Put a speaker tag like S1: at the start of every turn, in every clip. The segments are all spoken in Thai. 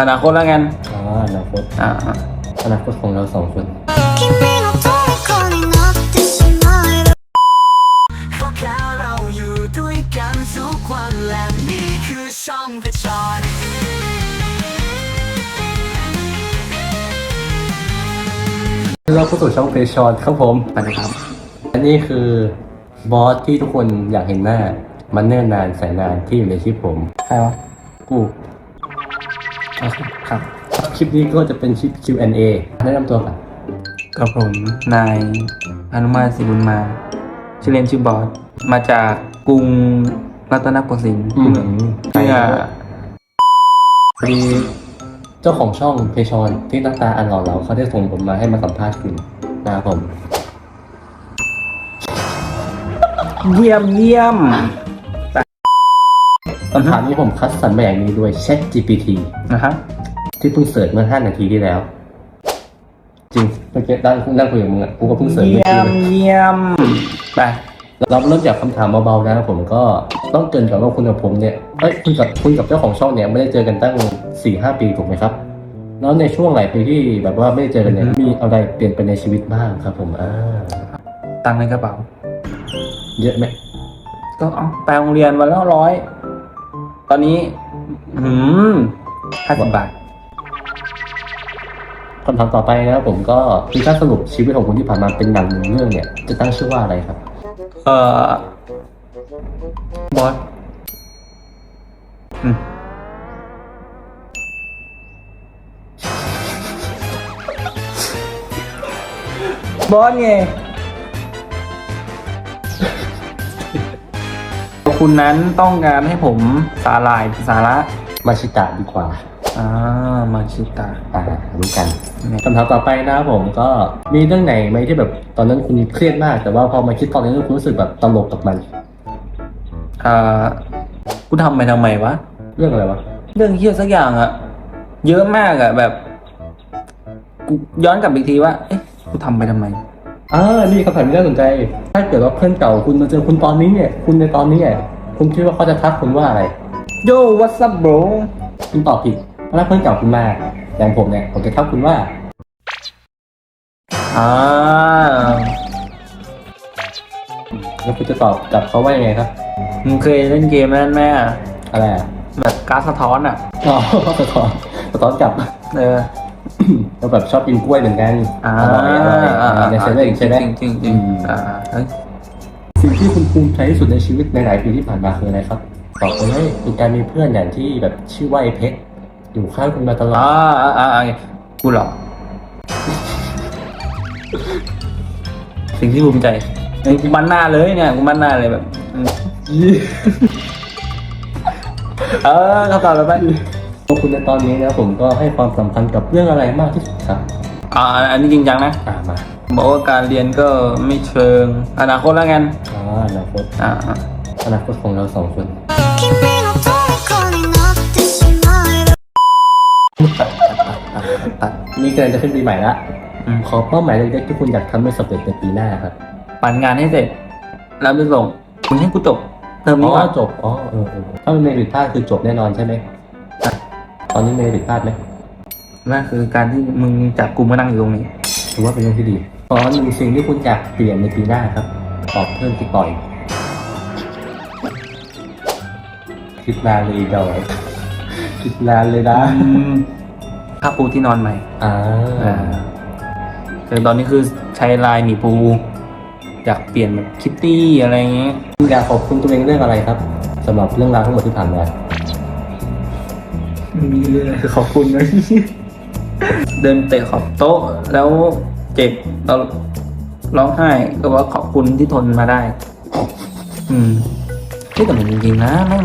S1: อนาคตแล้วกัน
S2: อ๋ออนาคต
S1: อ่า
S2: อนาคตของเราสองคน
S3: เราเข้า
S2: สู่ช่องเพชรครับผมไปนะครับอันนี้คือบอสที่ทุกคนอยากเห็นหน้า มันเนิ่นนานแสนนานที่อยู่ในชีวิตผม
S1: ใครวะ
S2: กู คครับ คลิปนี้ก็จะเป็นคลิป Q&A แนะนำตัวก่อน
S1: กับผมนายอนุมาตศิบุญมา ชื่อเล่นชื่อบอสมาจากกรุงรัตนโกสินทร์
S2: อืม
S1: เมื่อ
S2: พอดีเจ้าของช่องเพชอนที่หน้าตาอันหล่อเหลาเขาได้ส่งผมมาให้มาสัมภาษณ์คุณนะครับผม
S1: เยี่ยมเยี่ยม
S2: คำถามนี้ผมคัดสรรมาอย่างนี้ด้วย Chat GPT
S1: นะครับ
S2: ที่เพิ่งเสิร์ชเมื่อ 5 นาทีที่แล้ว จริงเมื่อกี้นั่งนั่งคุยกับมึงอะกูก็เพิ่งเสิร์ชเมื่อ
S1: เยี่ย
S2: กี้
S1: ม
S2: เลย
S1: เยี่ยมไป
S2: เราเริ่มจากคำถามเบาๆนะครับผมก็ต้องเกรินก่อนว่าคุณกับผมเนี่ยเอ้ยคุณกับคุณกับเจ้าของช่องเนี่ยไม่ได้เจอกันตั้งสี่ห้าปีถูกไหมครับ แล้วในช่วงหลายปีที่แบบว่าไม่ได้เจอกันเนี่ยมีอะไรเปลี่ยนไปในชีวิตบ้างครับ ผมอ่า
S1: ตังค์ในกระเป๋า
S2: เยอะไหม
S1: ก็เอาไปโรงเรียนวันละร้อย ตอนนี้ อืมห้าสิบบาท
S2: คำถามต่อไปนะครับผมก็คือถ้าสรุปชีวิตของคุณที่ผ่านมาเป็นหนังหนึ่งเรื่องเนี่ย จะตั้งชื่อว่าอะไรครับ
S1: เอ่อบอสอืมบอสไง คุณนั้นต้องการให้ผมสาลายสาระ
S2: มาชิตะดีกว่า
S1: อ่ามาชิตา
S2: อ่ารู้กัน
S1: เนี่ย
S2: คำถามต่อไปนะครับผมก็มีเรื่องไหนไหมที่แบบตอนนั้นคุณเครียดมาก แต่ว่าพอมาคิดตอนนี้คุณรู้สึกแบบตลกกับมัน
S1: อ่ากูทำไปทำไมวะ
S2: เรื่องอะไรวะ
S1: เรื่องเฮี้ยสักอย่างอะเยอะมากอะแบบกูย้อนกลับอีกทีว่าเอ๊ะกูทำไปทำไม
S2: อ่านี่คำถามที่น่าสนใจ ถ้าเกิดว่าเพื่อนเก่าคุณมาเจอคุณตอนนี้เนี่ย คุณในตอนนี้เนี่ย คุณคิดว่าเขาจะทักคุณว่าอะไร
S1: โย่ what's up bro
S2: คุณตอบผิดถ้าเพื่อนเก่าคุณมาอย่างผมเนี่ย ผมจะทักคุณว่า
S1: อ่า
S2: แล้วคุณจะตอบกลับเขาว่ายังไงครับ
S1: มึงเคยเล่นเกมนั้นไหมอะ
S2: อะไรอะ
S1: แบบการดสะท้อนอะ
S2: อ๋อสะท้อนสะท้อนกลับ
S1: เออ
S2: เราแบบชอบกินกล้วยเหมือนกัน
S1: อ่า
S2: อร่อยอร่อยในเซเว่นใช่ไหม
S1: จริงจริงจริง
S2: อืม
S1: อ่าเฮ้ย
S2: สิ่งที่คุณภูมิใจที่สุดในชีวิตในหลายปีที่ผ่านมาคืออะไรครับตอบเลยคือการมีเพื่อนอย่างที่แบบชื่อว่าไอ้เพชรอยู่ข้างคุณมาตลอด
S1: อ่าอ่าอ่ากูหรอสิ่งที่ภูมิใจเอ้ยกูมันหน้าเลยเนี่ยกูมันหน้าเลยแบบอืมเออคำตอบต่อไป
S2: ตัวคุณในตอนนี้นะผมก็ให้ความสำคัญกับเรื่องอะไรมากที่สุดครับ
S1: อ่าอันนี้จริงจังนะ
S2: อ่ามา
S1: บอกว่าการเรียนก็ไม่เชิง อนาคตแล้วกัน
S2: อ๋ออนาคต
S1: อ่า
S2: อนาคตของเราสองคนนี่เกำนจะขึ้นปีใหม่ละขอเป้าหมายเล็กๆที่คุณอยากทำให้สำเร็จในปีหน้าครับ
S1: ปั่นงานให้เสร็จ แล้วไปส่งคุณให้กูจบเติมนี้ว่า
S2: จบอ๋อเออถ้ามันม่ผิดพลาดคือจบแน่นอนใช่ไหมตอนนี้เม่ผิดพลาดไหม
S1: นั่นคือการที่มึงจับกลุ่มมานั่งอยู่ตรงนี้
S2: ถือว่าเป็นเรื่องที่ดี อหนึ่งสิ่งที่คุณอยากเปลี่ยนในปีหน้าครับ ตอบเพิ่มที่ต่อยคิดนานเลยเดอยคิดนานเลยนะ
S1: ผ้าปูที่นอนใหม่
S2: อ่า
S1: อ่าแต่ตอนนี้คือใช้ลายหมีปู อยากเปลี่ยนแบบคิตตี้อะไรอย่างเงี้ย
S2: คุณอยากขอบคุณตัวเองเรื่องอะไรครับสำหรับเรื่องราวทั้งหมดที่ผ่านมา
S1: มีเรื่องขอบคุณนะเดินเตะขอบโต๊ะแล้ว เจ็บเราร้องไห้ก็ว่าขอบคุณที่ทนมาได้ อืมเฮ้ยแต่มันจริงๆนะแม่ง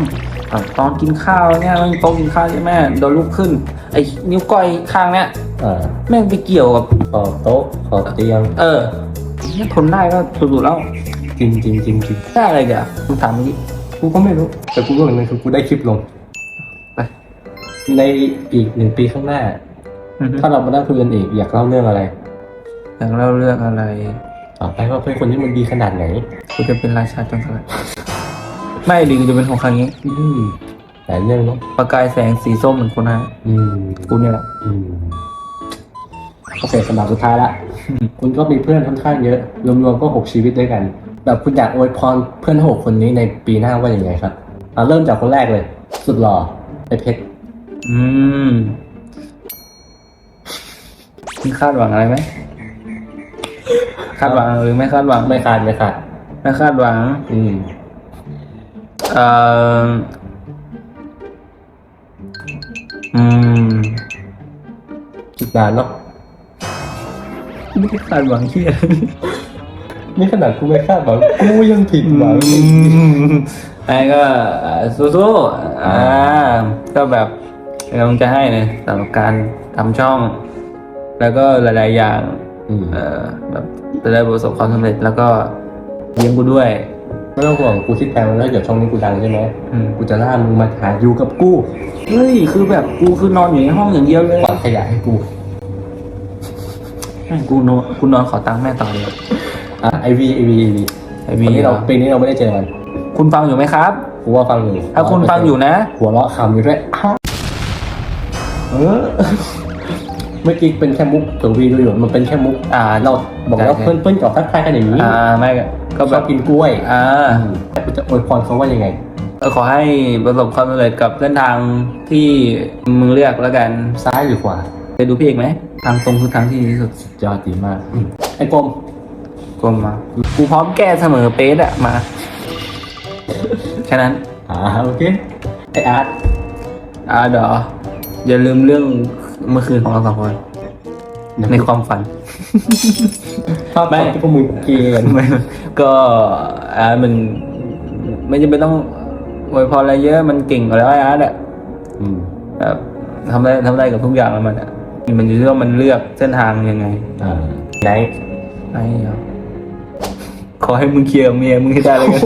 S1: แบบตอนกินข้าวเนี่ยแม่งโต๊ะกินข้าวใช่ไหมโดนลุกขึ้น ไอ้นิ้วก้อยข้างเนี้ย
S2: อ่า
S1: แม่งไปเกี่ยวกับ
S2: ขอโต๊ะขอเตียง
S1: เออเนี่ยทนได้ก็สุดๆแล้ว
S2: จริงจริงจริงจริง
S1: ได้อะไรเดี๋ยวคุณถามเมื่อกี้
S2: กูก็ไม่รู้ แต่กูรู้อย่างหนึงคือกูได้คลิปลง
S1: ไป
S2: ในอีกหนึ่งปีข้างหน้า
S1: อือฮึ
S2: ถ้าเรามานั่งคุยกันอีกอยากเล่าเรื่องอะไร
S1: อยากเล่าเรื่องอะไร
S2: ต่อไปว่าเป็นคนที่มันดีขนาดไหน
S1: กูจะเป็นราชาจนสลัด ไม่ดีกูจะเป็นของครั้งนี้
S2: อืมหลายเรื่องเนาะ
S1: ประกายแสงสีส้มเหมือนคุณนะ
S2: อืม
S1: กูนี่แหละ
S2: อืมโอเคสำหรับสุดท้ายละคุณก็มีเพื่อนค่อนข้างเยอะรวมๆก็หกชีวิตด้วยกัน แบบคุณอยากอวยพรเพื่อนหกคนนี้ในปีหน้าว่าอย่างไงครับเอาเริ่มจากคนแรกเลย สุดหล่อไอเพชร
S1: อืมมีคาดหวังอะไรไหม คาดหวังหรือไม่คาดหวัง
S2: ไม่ขาดไม่ขาด
S1: ไม่คาดหวัง
S2: อืม
S1: เอ่ออืม
S2: คิดนานเนาะ
S1: ไม่ได้คาดหวังที่อะไร
S2: นี่ขนาดกูไม่คาดหวังกูยังผิดหวัง
S1: ไอ้ก็อ่าสู้ๆอ่าก็แบบกำลังจะให้นะสำหรับการทำช่อง แล้วก็หลาย ๆ อย่าง
S2: อืม
S1: เอ่อแบบจะได้ประสบความสำเร็จแล้วก็เลี้ยงกูด้วย
S2: ไม่ต้องห่วงกูคิดแผนไว้แล้วเดี๋ยวช่องนี้กูดังใช่ไหม
S1: อืม
S2: กูจะล่ามึงมาหาอยู่กับกู
S1: เฮ้ยคือแบบกูคือนอนอยู่ในห้องอย่างเดียวเลย
S2: กวาดขยะให้กู
S1: แม่งกูนอนกูนอนขอตังค์แม่ต่อเลย
S2: อะไอวีไอวีไอวี
S1: ไอวี
S2: ปีนี้เรา
S1: เหรอ
S2: ปีนี้เราไม่ได้เจอกัน
S1: คุณฟังอยู่ไหมครับ
S2: กูว่าฟังอยู่
S1: ถ้าคุณฟังอยู่นะ
S2: หัวเราะคำอยู่ด้วยอ้าวเออ เมื่อกี้เป็นแค่มุกตัววีดูอยู่มันเป็นแค่มุก
S1: อ่า
S2: เราบอกแล้ว
S1: ใช่
S2: เพื่อนเพื่อนๆจอบทักทายกันอย่างนี้
S1: อ่าไม่ก็
S2: ก็
S1: แบ
S2: ชอบบกินกล้วย
S1: อ่า
S2: แต่กูจะอวยพรเขาว่ายังไง
S1: ก็ขอให้ประสบความสำเร็จกับเส้นทางที่มึงเลือกแล้วกัน
S2: ซ้ายหรือขวา
S1: ไปดูพี่เอกไหมทางตรงคือทางที่ดีที่สุด
S2: ยอดดีมากอืมไอ้กลม
S1: กลมมากูพร้อมแก้เสมอเป๊ะอะมาแค่นั้น
S2: อ่าโอเคไอ้อาร์ต
S1: อ่าเดี๋ยวอย่าลืมเรื่อง เมื่อคืนของเราสองคนในความฝัน
S2: ภาพ
S1: ไม่
S2: ที่พวกมึงเกลียน
S1: ไม่ก็อ่ามันไม่จำเป็นต้องอวยพรอะไรเยอะมันเก่งกว่าแล้วไอ้อาร์ตอะ
S2: อืม
S1: แบบทำได้ทำได้กับทุกอย่างแล้วมันอะมันอยู่ที่ว่ามันเลือกเส้นทางยังไง
S2: อ่าไหน
S1: ไอ้เหี้ยขอให้มึงเคลียร์กับเมียมึงให้ได้เลยกัน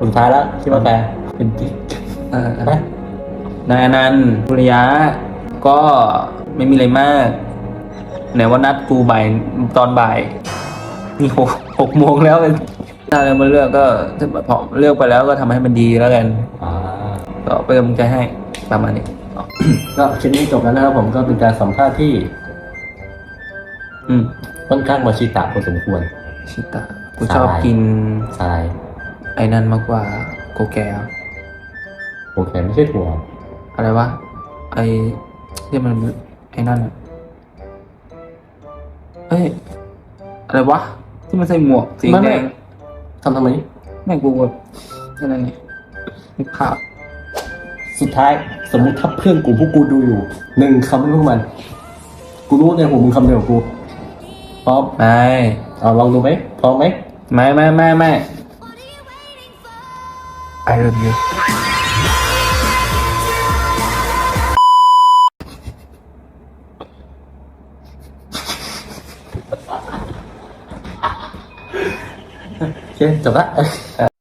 S2: สุดท้ายแล้วคิดว่าแกเป็นกิ๊ก
S1: เออ
S2: ไหม
S1: นายอนันต์ภริยะก็ไม่มีอะไรมาก ไหนว่านัดกูบ่ายตอนบ่ายนี่หกหกโมงแล้วเลยถ้าเรามาเลือกก็ถ้าพอเลือกไปแล้วก็ทำให้มันดีแล้วกัน
S2: อ่า
S1: ก็เป็นกำลังใจให้ประมาณนี้
S2: ก็คลิปนี้จบแล้วนะครับผมก็เป็นการสัมภาษณ์ที่
S1: อืม
S2: ค่อนข้างมาชิตะพอสมควร
S1: ชิตะกูชอบกิน
S2: ใช่
S1: ไอ้นั่นมากกว่าโกแกว
S2: โอเคไม่ใช่ถั่ว
S1: อะไรวะ ไอ้ที่มันไอ้นั่นอะเอ้ย อะไรวะ ที่มันใส่หมวกสีแดง
S2: ทำทำไม
S1: แม่งกูแบบแค่นั้นไงนึกภาพ
S2: สุดท้ายสมมุติถ้าเพื่อนกูพวกกูดูอยู่หนึ่งคำให้พวกมัน กูรู้ในหัวมึงคำเดียวกับกูพร้อม
S1: ไม่
S2: เอาลองดูไหมพร้อมไหม
S1: ไม่ไม่ไม่ไม่ I love you
S2: โอเ